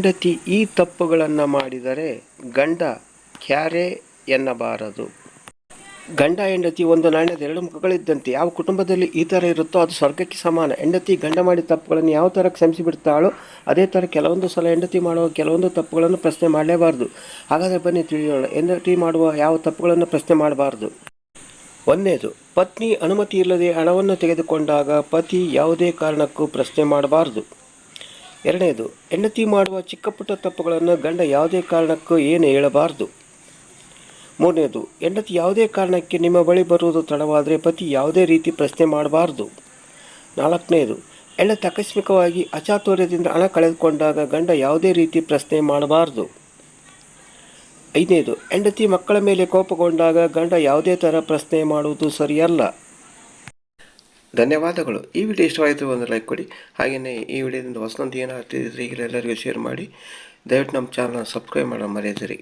ಹೆಂಡತಿ ಈ ತಪ್ಪುಗಳನ್ನು ಮಾಡಿದರೆ ಗಂಡ ಕ್ಯಾರೆ ಎನ್ನಬಾರದು. ಗಂಡ ಹೆಂಡತಿ ಒಂದು ನಾಣ್ಯದ ಎರಡು ಮುಖಗಳಿದ್ದಂತೆ ಯಾವ ಕುಟುಂಬದಲ್ಲಿ ಈ ಥರ ಇರುತ್ತೋ ಅದು ಸ್ವರ್ಗಕ್ಕೆ ಸಮಾನ. ಹೆಂಡತಿ ಗಂಡ ಮಾಡಿದ ತಪ್ಪುಗಳನ್ನು ಯಾವ ಥರ ಕ್ಷಮಿಸಿ ಬಿಡ್ತಾಳೋ ಅದೇ ಥರ ಕೆಲವೊಂದು ಸಲ ಹೆಂಡತಿ ಮಾಡುವ ಕೆಲವೊಂದು ತಪ್ಪುಗಳನ್ನು ಪ್ರಶ್ನೆ ಮಾಡಲೇಬಾರ್ದು. ಹಾಗಾದರೆ ಬನ್ನಿ ತಿಳಿಯೋಣ, ಹೆಂಡತಿ ಮಾಡುವ ಯಾವ ತಪ್ಪುಗಳನ್ನು ಪ್ರಶ್ನೆ ಮಾಡಬಾರ್ದು? ಒಂದನೇದು ಪತ್ನಿ ಅನುಮತಿ ಇಲ್ಲದೆ ಹಣವನ್ನು ತೆಗೆದುಕೊಂಡಾಗ ಪತಿ ಯಾವುದೇ ಕಾರಣಕ್ಕೂ ಪ್ರಶ್ನೆ ಮಾಡಬಾರದು. ಎರಡನೇದು, ಹೆಂಡತಿ ಮಾಡುವ ಚಿಕ್ಕ ಪುಟ್ಟ ತಪ್ಪುಗಳನ್ನು ಗಂಡ ಯಾವುದೇ ಕಾರಣಕ್ಕೂ ಏನು ಹೇಳಬಾರದು. ಮೂರನೇದು, ಹೆಂಡತಿ ಯಾವುದೇ ಕಾರಣಕ್ಕೆ ನಿಮ್ಮ ಬಳಿ ಬರುವುದು ತಡವಾದರೆ ಪತಿ ಯಾವುದೇ ರೀತಿ ಪ್ರಶ್ನೆ ಮಾಡಬಾರದು. ನಾಲ್ಕನೇದು ಹೆಂಡತಿ ಆಕಸ್ಮಿಕವಾಗಿ ಅಚಾತುರ್ಯದಿಂದ ಹಣ ಕಳೆದುಕೊಂಡಾಗ ಗಂಡ ಯಾವುದೇ ರೀತಿ ಪ್ರಶ್ನೆ ಮಾಡಬಾರದು. ಐದನೇದು, ಹೆಂಡತಿ ಮಕ್ಕಳ ಮೇಲೆ ಕೋಪಗೊಂಡಾಗ ಗಂಡ ಯಾವುದೇ ಥರ ಪ್ರಶ್ನೆ ಮಾಡುವುದು ಸರಿಯಲ್ಲ. ಧನ್ಯವಾದಗಳು. ಈ ವಿಡಿಯೋ ಇಷ್ಟವಾಯಿತು ಒಂದು ಲೈಕ್ ಕೊಡಿ. ಹಾಗೆಯೇ ಈ ವಿಡಿಯೋದಿಂದ ಹೊಸದೊಂದು ಏನಾಗ್ತಿದ್ರೆ ಈಗಲೇ ಎಲ್ಲರಿಗೂ ಶೇರ್ ಮಾಡಿ. ದಯವಿಟ್ಟು ನಮ್ಮ ಚಾನಲ್ನ ಸಬ್ಸ್ಕ್ರೈಬ್ ಮಾಡೋ ಮರೆಯದಿರಿ.